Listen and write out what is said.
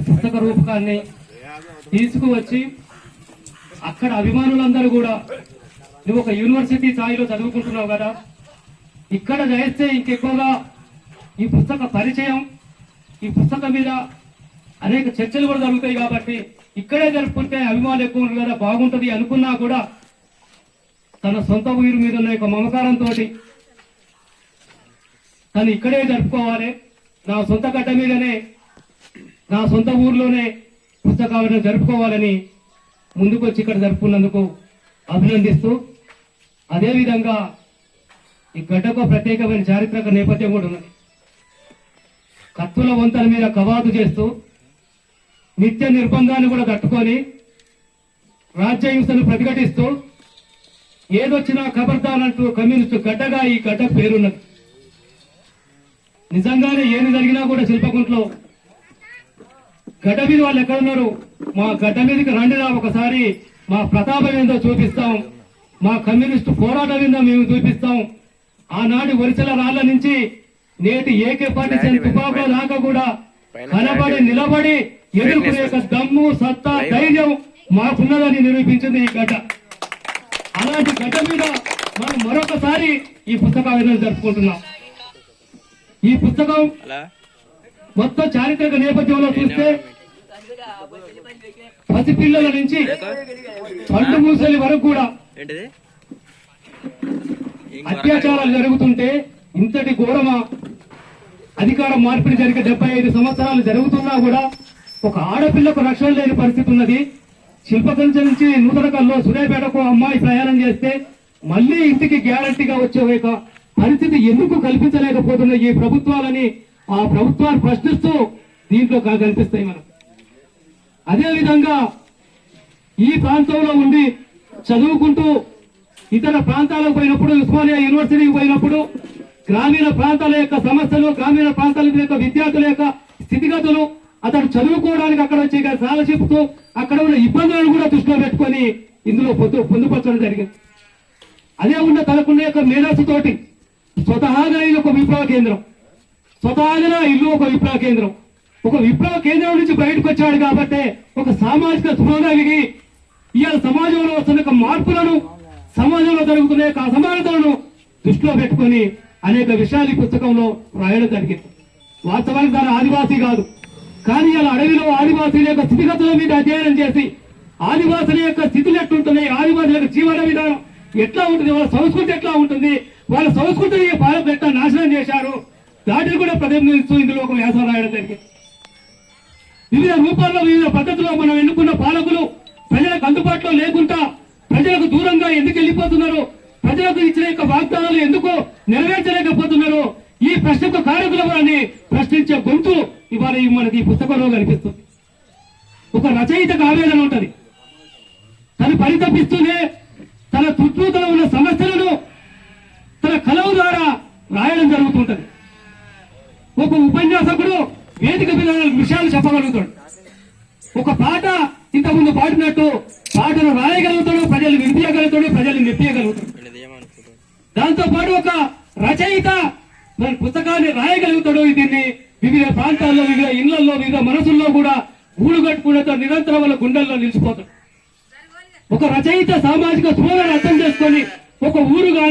పుస్తక రూపకాన్ని తీసుకువచ్చి అక్కడ అభిమానులందరూ కూడా నువ్వు ఒక యూనివర్సిటీ స్థాయిలో చదువుకుంటున్నావు కదా ఇక్కడ చేస్తే ఇంకెక్కువగా ఈ పుస్తక పరిచయం ఈ పుస్తకం మీద అనేక చర్చలు కూడా జరుగుతాయి కాబట్టి ఇక్కడే జరుపుకుంటే అభిమానులు ఎక్కువ కదా బాగుంటుంది అనుకున్నా కూడా తన సొంత ఊరు మీద ఉన్న యొక్క మమకారంతో తను ఇక్కడే జరుపుకోవాలి. నా సొంత గడ్డ మీదనే నా సొంత ఊర్లోనే పుస్తకాలను జరుపుకోవాలని ముందుకొచ్చి ఇక్కడ జరుపుకున్నందుకు అభినందిస్తూ అదేవిధంగా ఈ గడ్డకు ప్రత్యేకమైన చారిత్రక నేపథ్యం కూడా ఉన్నది. కత్తుల వంతల మీద కవాతు చేస్తూ నిత్య నిర్బంధాన్ని కూడా తట్టుకొని రాజ్యహింసను ప్రతిఘటిస్తూ ఏదొచ్చినా ఖబర్దానంటూ కమ్యూనిస్టు గడ్డగా ఈ గడ్డ పేరున్నది. నిజంగానే ఏమి జరిగినా కూడా శిల్పకుంట్లో గడ్డ మీద వాళ్ళు ఎక్కడున్నారు మా గడ్డ మీదకి రండిరా ఒకసారి. మా ప్రతాపం ఏందో చూపిస్తాం. మా కమ్యూనిస్టు పోరాటం ఏందో మేము చూపిస్తాం. ఆనాటి వరిసెల రాళ్ళ నుంచి నేటి ఏకే పార్టీ తుపాకుల దాకా కూడా కనబడి నిలబడి ఎదుర్కొనే దమ్ము సత్తా ధైర్యం మాకున్నదని నిరూపించింది ఈ గడ్డ అలాంటి గడ్డ మీద మనం మరొకసారి ఈ పుస్తకాలను జరుపుకుంటున్నాం. ఈ పుస్తకం మొత్తం చారిత్రక నేపథ్యంలో చూస్తే పసిపిల్లల నుంచి పండు మూసలి వరకు కూడా అత్యాచారాలు జరుగుతుంటే ఇంతటి ఘోరమ అధికార మార్పిడి జరిగే డెబ్బై ఐదు సంవత్సరాలు జరుగుతున్నా కూడా ఒక ఆడపిల్లకు రక్షణ లేని పరిస్థితి ఉన్నది. శిల్పకంచ నుంచి నూతన కల్లో సూర్యాపేటకు అమ్మాయి ప్రయాణం చేస్తే మళ్ళీ ఇంటికి గ్యారంటీగా వచ్చే పరిస్థితి ఎందుకు కల్పించలేకపోతున్న ఈ ప్రభుత్వాలని ఆ ప్రభుత్వాన్ని ప్రశ్నిస్తూ దీంట్లో కా- కనిపిస్తాయి మనకు. అదే విధంగా ఈ ప్రాంతంలో ఉండి చదువుకుంటూ ఇతర ప్రాంతాలకు పోయినప్పుడు ఉస్మానియా యూనివర్సిటీకి పోయినప్పుడు గ్రామీణ ప్రాంతాల యొక్క సమస్యలు గ్రామీణ ప్రాంతాల యొక్క విద్యార్థుల యొక్క స్థితిగతులు అతడు చదువుకోవడానికి అక్కడ వచ్చే స్కాలర్షిప్ చెప్తూ అక్కడ ఉన్న ఇబ్బందులను కూడా దృష్టిలో పెట్టుకొని ఇందులో పొందు పొందుపరచడం జరిగింది. అదే ఉన్న తనకున్న యొక్క మేధస్సుతోటి స్వతహాగా ఇది ఒక విప్లవ కేంద్రం. స్వతహాగా ఇల్లు ఒక విప్లవ కేంద్రం. ఒక విప్లవ కేంద్రం నుంచి బయటకు వచ్చాడు కాబట్టి ఒక సామాజిక స్పృహగిరి ఇవాళ సమాజంలో వస్తున్న మార్పులను సమాజంలో జరుగుతున్న యొక్క అసమానతలను దృష్టిలో పెట్టుకొని అనేక విషయాలు ఈ పుస్తకంలో రాయడం జరిగింది. వాస్తవానికి దాని ఆదివాసీ కాదు. కానీ ఇలా అడవిలో ఆదివాసీల యొక్క స్థితిగతుల మీద అధ్యయనం చేసి ఆదివాసుల యొక్క స్థితులు ఎట్లుంటున్నాయి ఆదివాసుల యొక్క జీవన విధానం ఎట్లా ఉంటుంది వాళ్ళ సంస్కృతి ఎట్లా ఉంటుంది వాళ్ళ సంస్కృతిని పాలకులు దాటిని కూడా ప్రతిబింబిస్తూ ఇందులో ఒక వ్యాసం రాయడం జరిగింది. వివిధ రూపాల్లో వివిధ పద్ధతిలో మనం ఎన్నుకున్న పాలకులు ప్రజలకు అందుబాటులో లేకుండా ప్రజలకు దూరంగా ఎందుకు వెళ్ళిపోతున్నారు? ప్రజలకు ఇచ్చిన యొక్క వాగ్దానాలు ఎందుకు నెరవేర్చలేకపోతున్నారు? ఈ ప్రశ్నకు కారకులవని ప్రశ్నించే గొంతు ఇవాళ మనకి ఈ పుస్తకంలో కనిపిస్తుంది. ఒక రచయితకు ఆవేదన ఉంటుంది. తను పరితపిస్తూనే తన చుట్టూతల ఉన్న సమస్యలను తన కలవు ద్వారా రాయడం జరుగుతుంటది ఒక ఉపన్యాసకుడు వేదిక మీద నాలుగు విషయాలు చెప్పగలుగుతాడు. ఒక పాట ఇంతకుముందు పాడినట్టు పాటను రాయగలుగుతాడు ప్రజలు వినిపించగలుగుతాడు ప్రజలు మెప్పియగలుగుతాడు వీళ్ళది దాంతో పాటు ఒక రచయిత మన పుస్తకాన్ని రాయగలుగుతాడు. దీన్ని వివిధ ప్రాంతాల్లో వివిధ ఇళ్ళలో వివిధ మనసుల్లో కూడా ఊడు కట్టుకునేతో నిరంతరం వాళ్ళ గుండెల్లో నిలిచిపోతాడు. ఒక రచయిత సామాజిక స్పృహను అర్థం చేసుకొని ఒక ఊరు కానీ